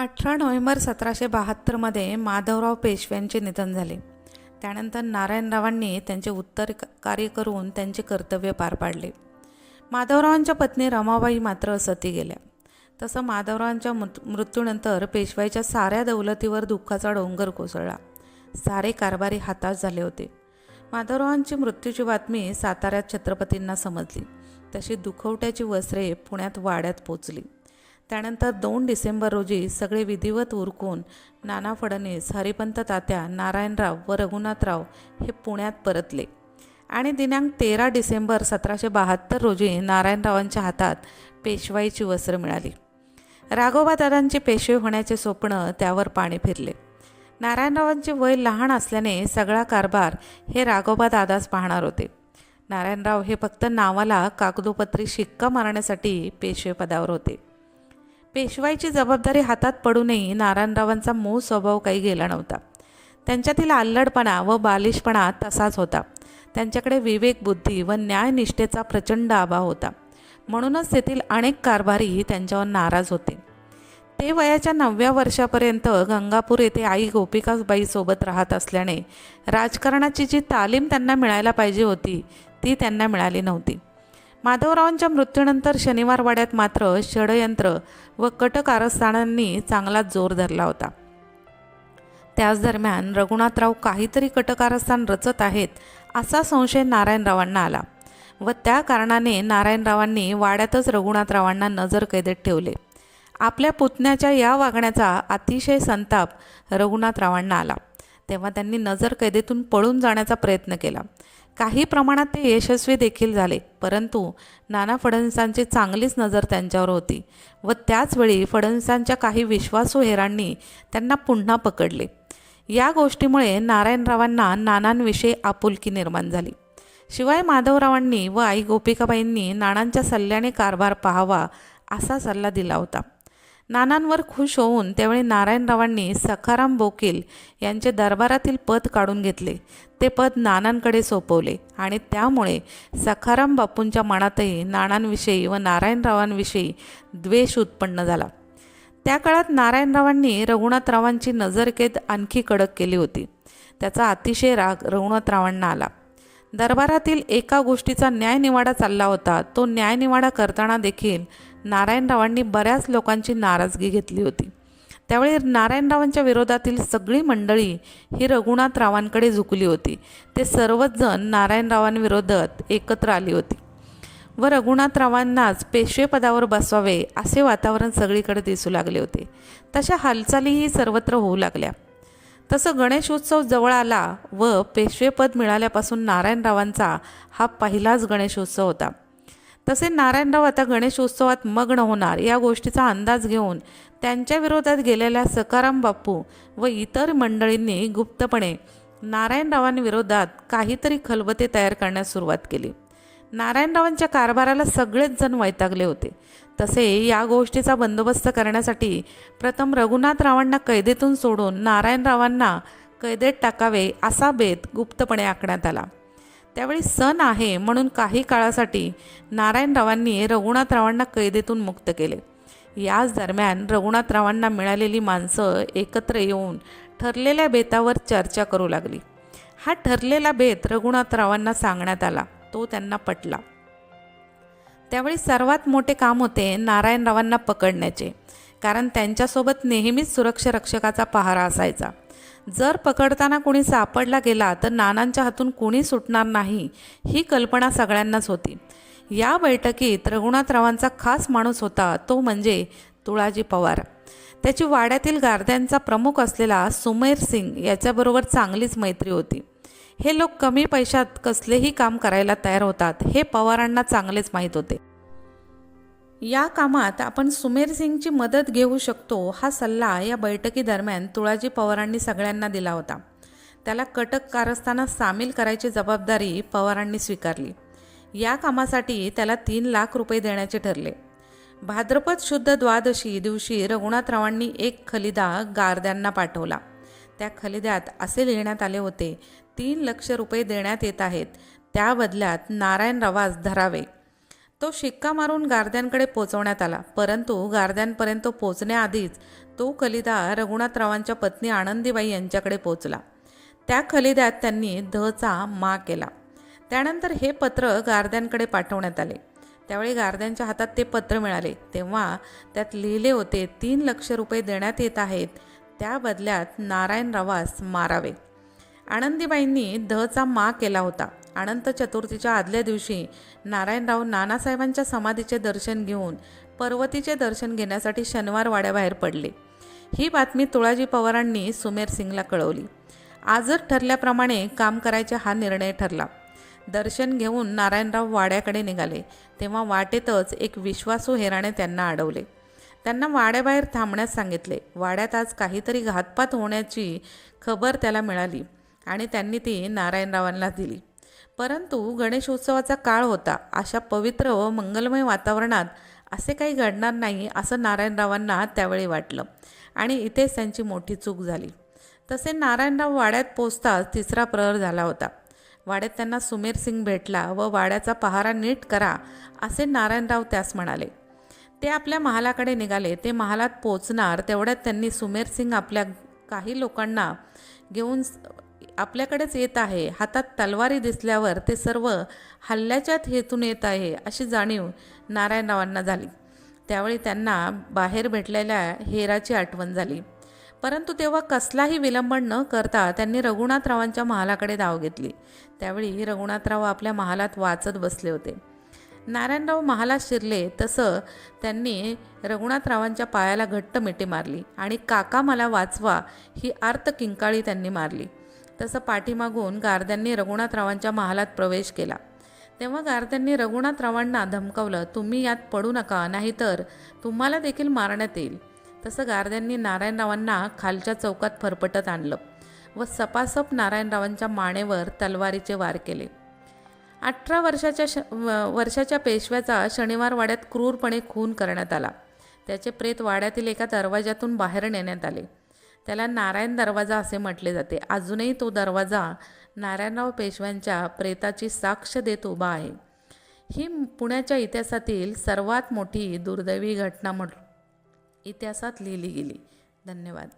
अठरा नोव्हेंबर सतराशे बहात्तरमध्ये माधवराव पेशव्यांचे निधन झाले. त्यानंतर नारायणरावांनी त्यांचे उत्तर कार्य करून त्यांचे कर्तव्य पार पाडले. माधवरावांच्या पत्नी रमाबाई मात्र सती गेल्या. तसं माधवरावांच्या मृत मृत्यूनंतर पेशवाईच्या साऱ्या दौलतीवर दुःखाचा डोंगर कोसळला. सारे कारभारी हाताश झाले होते. माधवरावांची मृत्यूची बातमी साताऱ्यात छत्रपतींना समजली. तशी दुखवट्याची वस्त्रे पुण्यात वाड्यात पोचली. त्यानंतर दोन डिसेंबर रोजी सगळे विधिवत उरकून नाना फडणीस हरिपंत तात्या नारायणराव व रघुनाथराव हे पुण्यात परतले. आणि दिनांक तेरा डिसेंबर सतराशे बहात्तर रोजी नारायणरावांच्या हातात पेशवाईची वस्त्र मिळाली. राघोबादादांचे पेशवे होण्याचे स्वप्न त्यावर पाणी फिरले. नारायणरावांचे वय लहान असल्याने सगळा कारभार हे राघोबादादाच पाहणार होते. नारायणराव हे फक्त नावाला कागदोपत्री शिक्का मारण्यासाठी पेशवे पदावर होते. पेशवाईची जबाबदारी हातात पडूनही नारायणरावांचा मूळ स्वभाव काही गेला नव्हता. त्यांच्यातील आल्लडपणा व बालिशपणा तसाच होता. त्यांच्याकडे विवेक बुद्धी व न्यायनिष्ठेचा प्रचंड अभाव होता. म्हणूनच तेथील अनेक कारभारी त्यांच्यावर नाराज होते. ते वयाच्या नवव्या वर्षापर्यंत गंगापूर येथे आई गोपिकाबाईसोबत राहत असल्याने राजकारणाची जी तालीम त्यांना मिळायला पाहिजे होती ती त्यांना मिळाली नव्हती. माधवरावांच्या मृत्यूनंतर शनिवारवाड्यात मात्र षडयंत्र व कटकारस्थानांनी चांगलाच जोर धरला होता. त्याच दरम्यान रघुनाथराव काहीतरी कटकारस्थान रचत आहेत असा संशय नारायणरावांना आला व त्या कारणाने नारायणरावांनी वाड्यातच रघुनाथरावांना नजर कैदेत ठेवले. आपल्या पुतण्याच्या या वागण्याचा अतिशय संताप रघुनाथरावांना आला. तेव्हा त्यांनी नजर कैदेतून पळून जाण्याचा प्रयत्न केला. काही प्रमाणात ते यशस्वी देखील झाले परंतु नाना फडणवीसांची चांगलीच नजर त्यांच्यावर होती व त्याचवेळी फडणवीसांच्या काही विश्वासू हेरांनी त्यांना पुन्हा पकडले. या गोष्टीमुळे नारायणरावांना नानांविषयी आपुलकी निर्माण झाली. शिवाय माधवरावांनी व आई गोपिकाबाईंनी नानांच्या सल्ल्याने कारभार पाहावा असा सल्ला दिला होता. नानांवर खुश होऊन त्यावेळी नारायणरावांनी सखाराम बोकील यांचे दरबारातील पद काढून घेतले. ते पद नानांकडे सोपवले आणि त्यामुळे सखाराम बापूंच्या मनातही नानांविषयी व नारायणरावांविषयी द्वेष उत्पन्न झाला. त्या काळात नारायणरावांनी रघुनाथरावांची नजरकेद आणखी कडक केली होती. त्याचा अतिशय राग रघुनाथरावांना आला. दरबारातील एका गोष्टीचा न्यायनिवाडा चालला होता. तो न्यायनिवाडा करताना देखील नारायणरावांनी बऱ्याच लोकांची नाराजगी घेतली होती. त्यावेळी नारायणरावांच्या विरोधातील सगळी मंडळी ही रघुनाथरावांकडे झुकली होती. ते सर्वच जण नारायणरावांविरोधात एकत्र आली होती. व रघुनाथरावांनाच पेशवेपदावर बसवावे असे वातावरण सगळीकडे दिसू लागले होते. तशा हालचालीही सर्वत्र होऊ लागल्या. तसं गणेशोत्सव जवळ आला व पेशवेपद मिळाल्यापासून नारायणरावांचा हा पहिलाच गणेशोत्सव होता. तसे नारायणराव आता गणेशोत्सवात मग्न होणार या गोष्टीचा अंदाज घेऊन त्यांच्या विरोधात गेलेल्या सकाराम बापू व इतर मंडळींनी गुप्तपणे नारायणरावांविरोधात काहीतरी खलबते तयार करण्यास सुरुवात केली. नारायणरावांच्या कारभाराला सगळेच जण वैतागले होते. तसे या गोष्टीचा बंदोबस्त करण्यासाठी प्रथम रघुनाथरावांना कैदेतून सोडून नारायणरावांना कैदेत टाकावे असा बेत गुप्तपणे आखण्यात आला. त्यावेळी सण आहे म्हणून काही काळासाठी नारायणरावांनी रघुनाथरावांना कैदेतून मुक्त केले. याच दरम्यान रघुनाथरावांना मिळालेली माणसं एकत्र येऊन ठरलेल्या बेतावर चर्चा करू लागली. हा ठरलेला बेत रघुनाथरावांना सांगण्यात आला. तो त्यांना पटला. त्यावेळी सर्वात मोठे काम होते नारायणरावांना पकडण्याचे. कारण त्यांच्यासोबत नेहमीच सुरक्षा रक्षकाचा पहारा असायचा. जर पकडताना कोणी सापडला गेला तर नानांच्या हातून कोणी सुटणार नाही ही कल्पना सगळ्यांनाच होती. या बैठकीत रघुनाथरावांचा खास माणूस होता तो म्हणजे तुळाजी पवार. त्याची वाड्यातील गारद्यांचा प्रमुख असलेला सुमेर सिंग याच्याबरोबर चांगलीच मैत्री होती. हे लोक कमी पैशात कसलेही काम करायला तयार होतात हे पवारांना चांगलेच माहीत होते. या कामात आपण सुमेर सिंगची मदत घेऊ शकतो हा सल्ला या बैठकीदरम्यान तुळाजी पवारांनी सगळ्यांना दिला होता. त्याला कटक कारस्थानात सामील करायची जबाबदारी पवारांनी स्वीकारली. या कामासाठी त्याला तीन लाख रुपये देण्याचे ठरले. भाद्रपद शुद्ध द्वादशी दिवशी रघुनाथरावांनी एक खलिदा गारद्यांना पाठवला. त्या खलिद्यात असे लिहिण्यात आले होते तीन लक्ष रुपये देण्यात येत आहेत त्या बदल्यात नारायण रवाज धरावे. तो शिक्का मारून गारद्यांकडे पोचवण्यात आला. परंतु गारद्यांपर्यंत पोचण्याआधीच तो खलिदा रघुनाथरावांच्या पत्नी आनंदीबाई यांच्याकडे पोचला. त्या खलिद्यात त्यांनी धचा मा केला. त्यानंतर हे पत्र गारद्यांकडे पाठवण्यात आले. त्यावेळी गारद्यांच्या हातात ते पत्र मिळाले. तेव्हा त्यात लिहिले होते तीन लक्ष रुपये देण्यात येत आहेत. त्या बदल्यात नारायणरावास मारावे. आनंदीबाईंनी धचा मा केला होता. अनंत चतुर्थीच्या आदल्या दिवशी नारायणराव नानासाहेबांच्या समाधीचे दर्शन घेऊन पर्वतीचे दर्शन घेण्यासाठी शनिवार वाड्याबाहेर पडले. ही बातमी तुळाजी पवारांनी सुमेर सिंगला कळवली. आजच ठरल्याप्रमाणे काम करायचा हा निर्णय ठरला. दर्शन घेऊन नारायणराव वाड्याकडे निघाले. तेव्हा वाटेतच एक विश्वासू हेराने त्यांना अडवले. त्यांना वाड्याबाहेर थांबण्यास सांगितले. वाड्यात आज काहीतरी घातपात होण्याची खबर त्याला मिळाली आणि त्यांनी ती नारायणरावांना दिली. परंतु गणेशोत्सवाचा काळ होता. अशा पवित्र व मंगलमय वातावरणात असे काही घडणार नाही असं नारायणरावांना त्यावेळी वाटलं. आणि इथेच त्यांची मोठी चूक झाली. तसे नारायणराव वाड्यात पोचताच तिसरा प्रहर झाला होता. वाड्यात त्यांना सुमेर सिंग भेटला व वाड्याचा पहारा नीट करा असे नारायणराव त्यास म्हणाले. ते आपल्या महालाकडे निघाले. ते महालात पोचणार तेवढ्यात त्यांनी सुमेर सिंग आपल्या काही लोकांना घेऊन आपल्याकडेच येत आहे. हातात तलवारी दिसल्यावर ते सर्व हल्ल्याच्याच हेतून येत आहे अशी जाणीव नारायणरावांना झाली. त्यावेळी त्यांना बाहेर भेटलेल्या हेराची आठवण झाली. परंतु तेव्हा कसलाही विलंब न करता त्यांनी रघुनाथरावांच्या महालाकडे धाव घेतली. त्यावेळी रघुनाथराव आपल्या महालात वाचत बसले होते. नारायणराव महालात शिरले तसं त्यांनी रघुनाथरावांच्या पायाला घट्ट मिठी मारली आणि काका मला वाचवा ही आर्त किंकाळी त्यांनी मारली. तसं पाठीमागून गारद्यांनी रघुनाथरावांच्या महालात प्रवेश केला. तेव्हा गारद्यांनी रघुनाथरावांना धमकावलं तुम्ही यात पडू नका नाहीतर तुम्हाला देखील मारण्यात येईल. तसं गारद्यांनी नारायणरावांना खालच्या चौकात फरफटत आणलं व सपासप नारायणरावांच्या मानेवर तलवारीचे वार केले. अठरा वर्षाच्या श वर्षाच्या पेशव्याचा शनिवार वाड्यात क्रूरपणे खून करण्यात आला. त्याचे प्रेत वाड्यातील एका दरवाजातून बाहेर नेण्यात आले. त्याला नारायण दरवाजा असे म्हटले जाते. अजूनही तो दरवाजा नारायणराव पेशव्यांच्या प्रेताची साक्ष देत उभा आहे. ही पुण्याच्या इतिहासातील सर्वात मोठी दुर्दैवी घटना म्हणून इतिहासात लिहिली गेली. धन्यवाद.